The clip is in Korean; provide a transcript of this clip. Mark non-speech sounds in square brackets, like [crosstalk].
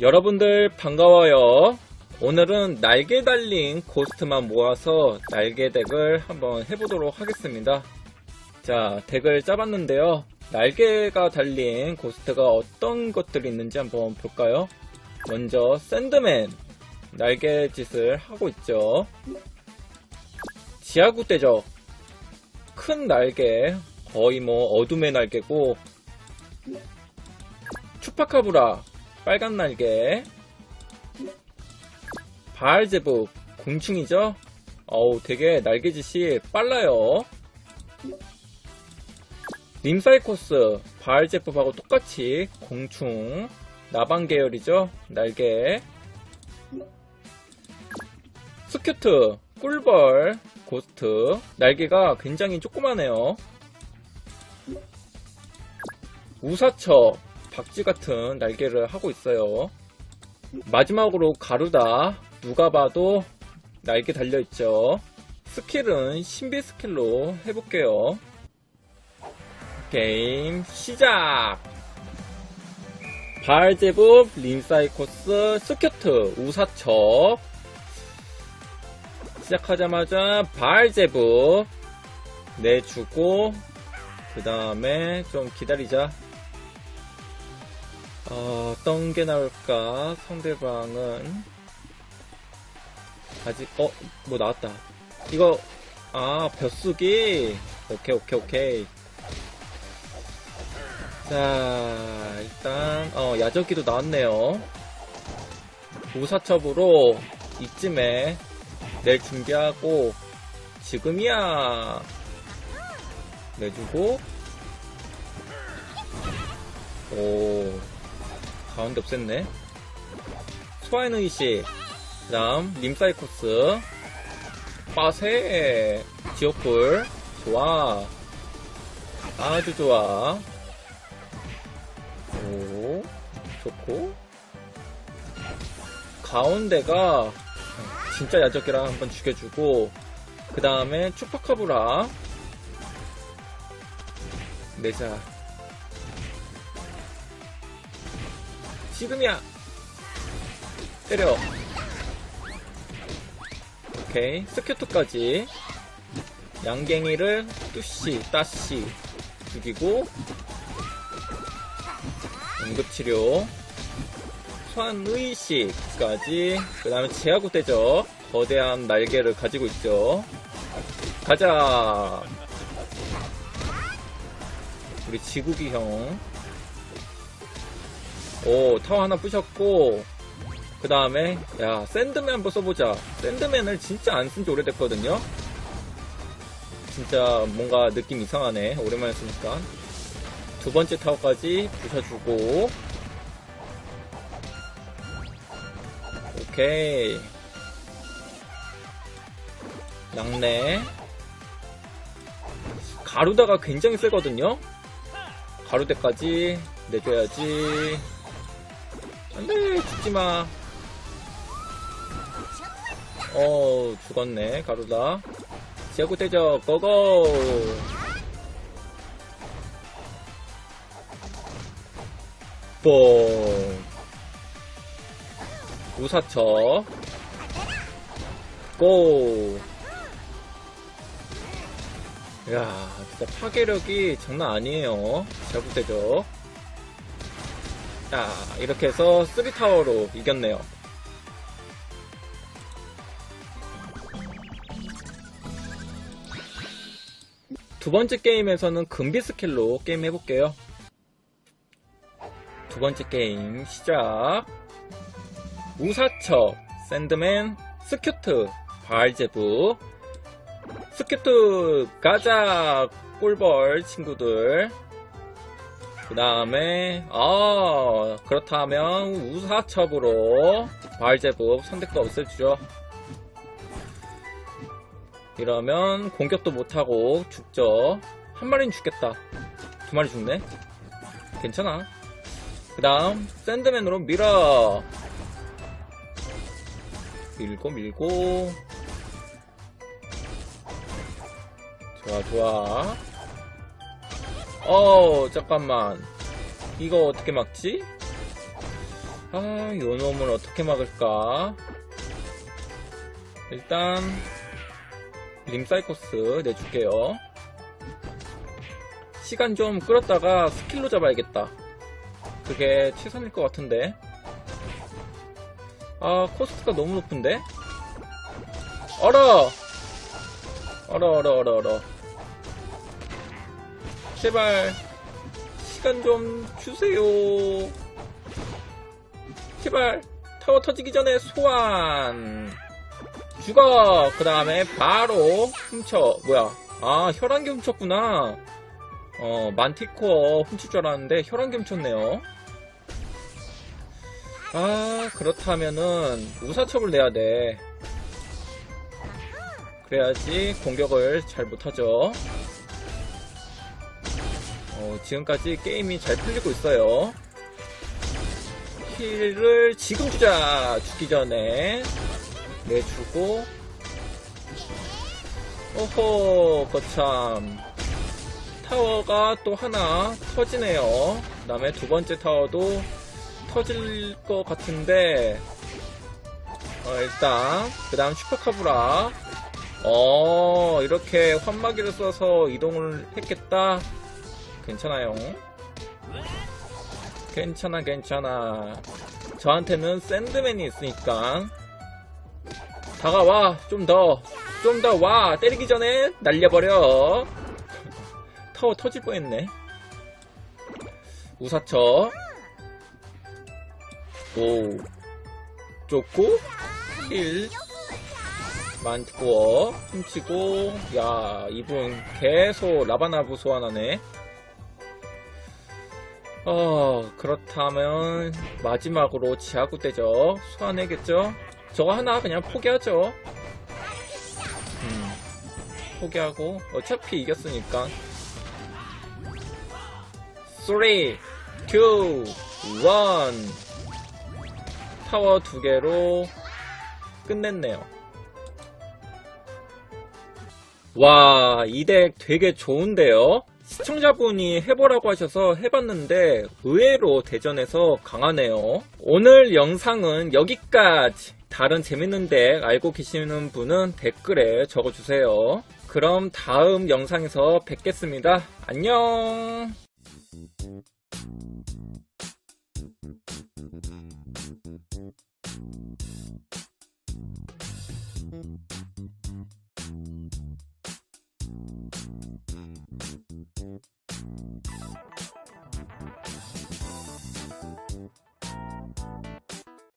여러분들 반가워요. 오늘은 날개 달린 고스트만 모아서 날개 덱을 한번 해보도록 하겠습니다. 자, 덱을 짜봤는데요. 날개가 달린 고스트가 어떤 것들이 있는지 한번 볼까요? 먼저 샌드맨 날개 짓을 하고 있죠. 지하구 대적 큰 날개 거의 뭐 어둠의 날개고 추파카브라 빨간 날개. 바알제북 공충이죠? 어우 되게 날개짓이 빨라요. 림사이코스. 바알제법하고 똑같이 공충. 나방 계열이죠? 날개. 스큐트. 꿀벌. 고스트. 날개가 굉장히 조그마네요. 우사처 박쥐 같은 날개를 하고 있어요. 마지막으로 가루다. 누가 봐도 날개 달려있죠. 스킬은 신비 스킬로 해볼게요. 게임 시작! 발제법, 림사이코스, 스큐트, 우사처. 시작하자마자 발제법 내주고, 그 다음에 좀 기다리자. 어, 어떤 게 나올까? 상대방은 아직 어, 뭐 나왔다. 이거 아, 벼쓰기. 오케이, 오케이, 오케이. 자, 일단 어, 야적기도 나왔네요. 우사첩으로 이쯤에 낼 준비하고 지금이야. 내주고 오 가운데 없앴네. 소환 의식, 그 다음, 림사이코스, 빠세, 지옥불, 좋아. 아주 좋아. 오, 좋고. 가운데가 진짜 야적이라 한번 죽여주고, 그 다음에 추파카브라, 내자. 지금이야! 때려. 오케이. 스큐트까지. 양갱이를 뚜시, 따시 죽이고, 응급치료, 소환의식까지, 그 다음에 제하구 대적, 거대한 날개를 가지고 있죠. 가자! 우리 지구기 형. 오, 타워 하나 부셨고, 그 다음에, 야, 샌드맨 한번 써보자. 샌드맨을 진짜 안 쓴 지 오래됐거든요? 진짜 뭔가 느낌 이상하네. 오랜만에 쓰니까. 두 번째 타워까지 부셔주고, 오케이. 낙내. 가루다가 굉장히 세거든요? 가루대까지 내줘야지. 안돼 죽지마. 어 죽었네 가루다. 대적 고고! 뽕. 우사처 고! 야, 진짜 파괴력이 장난 아니에요. 대적. 자, 이렇게 해서 3타워로 이겼네요. 두 번째 게임에서는 금비 스킬로 게임 해볼게요. 두 번째 게임 시작. 우사처, 샌드맨, 스큐트, 바알제부, 스큐트, 가자, 꿀벌 친구들. 그 다음에 아 그렇다면 우사첩으로 발제법 선택도 없애주죠 이러면 공격도 못하고 죽죠. 한 마리는 죽겠다. 두 마리 죽네? 괜찮아. 그 다음 샌드맨으로 밀어. 밀고 밀고. 좋아 좋아 어 잠깐만 이거 어떻게 막지? 아, 요 놈을 어떻게 막을까? 일단, 림사이코스 내줄게요. 시간 좀 끌었다가 스킬로 잡아야겠다. 그게 최선일 것 같은데. 아, 코스트가 너무 높은데? 얼어! 얼어, 얼어, 얼어, 얼어. 제발, 시간 좀 주세요. 제발, 타워 터지기 전에 소환. 죽어! 그 다음에 바로 훔쳐. 뭐야. 아, 혈안기 훔쳤구나. 어, 만티코어 훔칠 줄 알았는데 혈안기 훔쳤네요. 아, 그렇다면은 우사첩을 내야 돼. 그래야지 공격을 잘 못하죠. 어, 지금까지 게임이 잘 풀리고 있어요. 힐을 지금 주자! 죽기 전에. 내주고. 오호 거참. 타워가 또 하나 터지네요. 그 다음에 두 번째 타워도 터질 것 같은데. 어, 일단 그 다음 슈퍼카브라. 어 이렇게 환마기를 써서 이동을 했겠다 괜찮아요. 괜찮아 괜찮아. 저한테는 샌드맨이 있으니까. 다가와 좀 더. 좀 더 와. 때리기 전에 날려버려. [laughs] 타워 터질 뻔했네. 우사처 오. 좋고 1 만티코어 훔치고. 야 이분 계속 라바나부 소환하네 어 그렇다면 마지막으로 지하구 떼죠. 소환해겠죠? 저거 하나 그냥 포기하죠. 음, 포기하고 어차피 이겼으니까. 3 2 1 타워 두 개로 끝냈네요. 와, 이 덱 되게 좋은데요? 시청자분이 해보라고 하셔서 해봤는데 의외로 대전에서 강하네요. 오늘 영상은 여기까지. 다른 재밌는 덱 알고 계시는 분은 댓글에 적어주세요. 그럼 다음 영상에서 뵙겠습니다. 안녕!